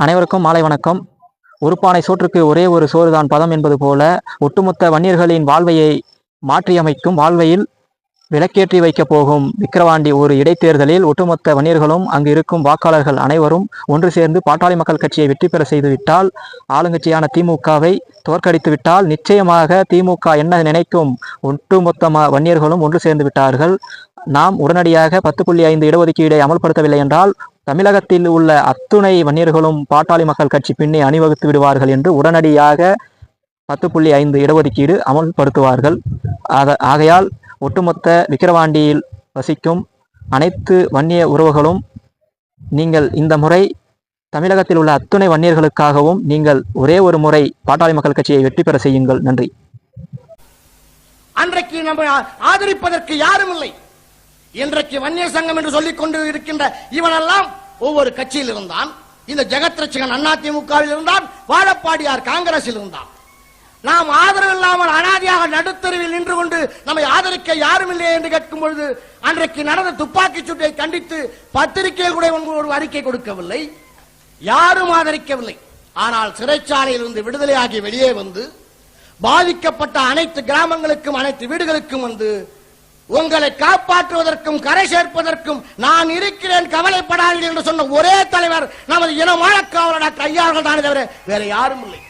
அனைவருக்கும் மாலை வணக்கம். ஒரு பானை சோற்றுக்கு ஒரே ஒரு சோறுதான் பதம் என்பது போல ஒட்டுமொத்த வன்னியர்களின் வாழ்வையை மாற்றியமைக்கும் வாழ்வையில் விளக்கேற்றி வைக்கப் போகும் விக்கிரவாண்டி ஒரு இடைத்தேர்தலில் ஒட்டுமொத்த வன்னியர்களும் அங்கு இருக்கும் வாக்காளர்கள் அனைவரும் ஒன்று சேர்ந்து பாட்டாளி மக்கள் கட்சியை வெற்றி பெற செய்துவிட்டால் ஆளுங்கட்சியான திமுகவை தோற்கடித்துவிட்டால் நிச்சயமாக திமுக என்ன நினைக்கும்? ஒட்டுமொத்த வன்னியர்களும் ஒன்று சேர்ந்து விட்டார்கள். நாம் உடனடியாக பத்து புள்ளி ஐந்து இடஒதுக்கீடை அமல்படுத்தவில்லை என்றால் தமிழகத்தில் உள்ள அத்துணை வன்னியர்களும் பாட்டாளி மக்கள் கட்சி பின்னே அணிவகுத்து விடுவார்கள் என்று உடனடியாக பத்து புள்ளி ஐந்து இடஒதுக்கீடு அமல்படுத்துவார்கள். ஆக ஆகையால் ஒட்டுமொத்த விக்கிரவாண்டியில் வசிக்கும் அனைத்து வன்னிய உறவுகளும் நீங்கள் இந்த முறை தமிழகத்தில் உள்ள அத்துணை வன்னியர்களுக்காகவும் நீங்கள் ஒரே ஒரு முறை பாட்டாளி மக்கள் கட்சியை வெற்றி பெற செய்யுங்கள். நன்றி. அன்றைக்கு நம்ம ஆதரிப்பதற்கு யாரும் இல்லை. இன்றைக்கு வன்னியர் சங்கம் என்று சொல்லிக் கொண்டு இருக்கின்ற இவனெல்லாம் ஒவ்வொரு கட்சியில் இருந்தான். இந்த ஜெகத் அண்ணா அதிமுகவில் இருந்தான். வாழப்பாடியார் காங்கிரஸில் இருந்தான். நாம் ஆதரவு இல்லாமல் அனாதியாக நடுத்தருவில் நின்று கொண்டு நம்மை ஆதரிக்க யாரும் இல்லை என்று கேட்கும் பொழுது அன்றைக்கு நடந்த துப்பாக்கிச் சூட்டை கண்டித்து பத்திரிகையில் கூட ஒன்று ஒரு அறிக்கை கொடுக்கவில்லை. யாரும் ஆதரிக்கவில்லை. ஆனால் சிறைச்சாலையில் இருந்து விடுதலையாகி வெளியே வந்து பாதிக்கப்பட்ட அனைத்து கிராமங்களுக்கும் அனைத்து வீடுகளுக்கும் வந்து உங்களை காப்பாற்றுவதற்கும் கரை சேர்ப்பதற்கும் நான் இருக்கிறேன் கவலைப்படாதீர்கள் என்று சொன்ன ஒரே தலைவர் நமது இனமான காவலர் டாக்டர் ஐயார்கள் தானே தவிர வேற யாரும் இல்லை.